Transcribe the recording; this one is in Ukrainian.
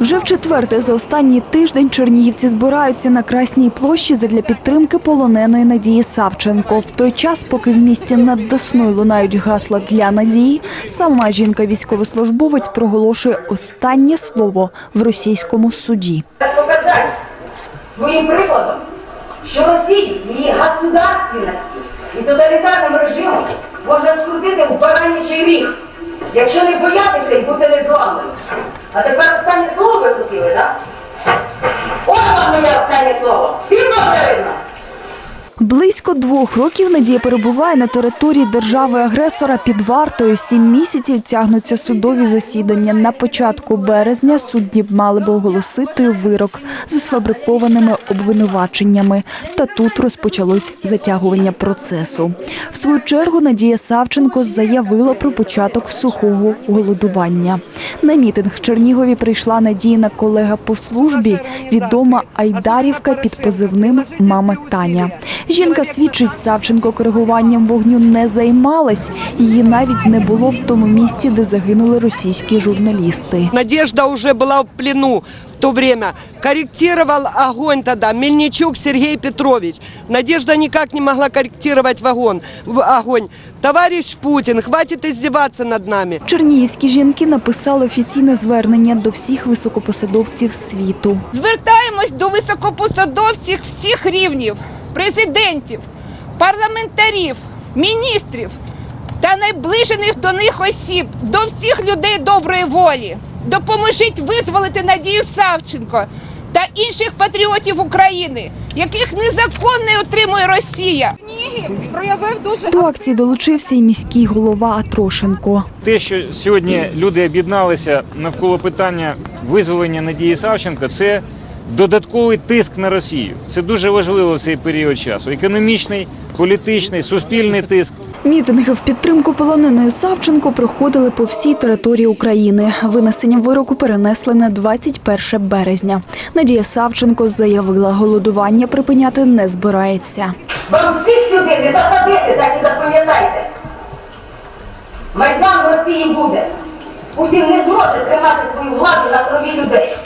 Вже в четверте за останній тиждень чернігівці збираються на Красній площі задля підтримки полоненої Надії Савченко. В той час, поки в місті над Десною лунають гасла для Надії, сама жінка-військовослужбовець проголошує останнє слово в російському суді. показать своим прикладом, що Росію, її государственності і тоталітарним режимом можна скрутити в баранячий ріг, якщо не боятися бути незламним. А тепер останнє слово ви хотіли, так? Ось вам моє останнє слово. Співно Близько двох років Надія перебуває на території держави-агресора під вартою. Сім місяців тягнуться судові засідання. На початку березня судді мали би оголосити вирок за сфабрикованими обвинуваченнями. Та тут розпочалось затягування процесу. В свою чергу Надія Савченко заявила про початок сухого голодування. На мітинг в Чернігові прийшла Надіїна колега по службі, відома Айдарівка під позивним Мама Таня. Жінка свідчить, Савченко коригуванням вогню не займалась. Її навіть не було в тому місці, де загинули російські журналісти. Надежда уже была в плену в то время. Корректировал огонь тогда Мельничук Сергей Петрович. Надежда никак не могла корректировать вагон, в огонь. Товарищ Путин, хватит издеваться над нами. Чернігівські жінки написали офіційне звернення до всіх високопосадовців світу. Звертаємось до високопосадовців всіх рівнів, президентів, парламентарів, міністрів та найближених до них осіб, до всіх людей доброї волі. Допоможіть визволити Надію Савченко та інших патріотів України, яких незаконно отримує Росія. Проявив дуже До акції долучився і міський голова Атрошенко. Те, що сьогодні люди об'єдналися навколо питання визволення Надії Савченко, це додатковий тиск на Росію. Це дуже важливо в цей період часу. Економічний, політичний, суспільний тиск. Мітинги в підтримку полоненої Савченко проходили по всій території України. Винесення вироку перенесли на 21 березня. Надія Савченко заявила, голодування припиняти не збирається. Вам всіх людей не засадити, так і запам'ятайте. Майдан в Росії буде. Путін не зможе тримати свою владу на крові людей.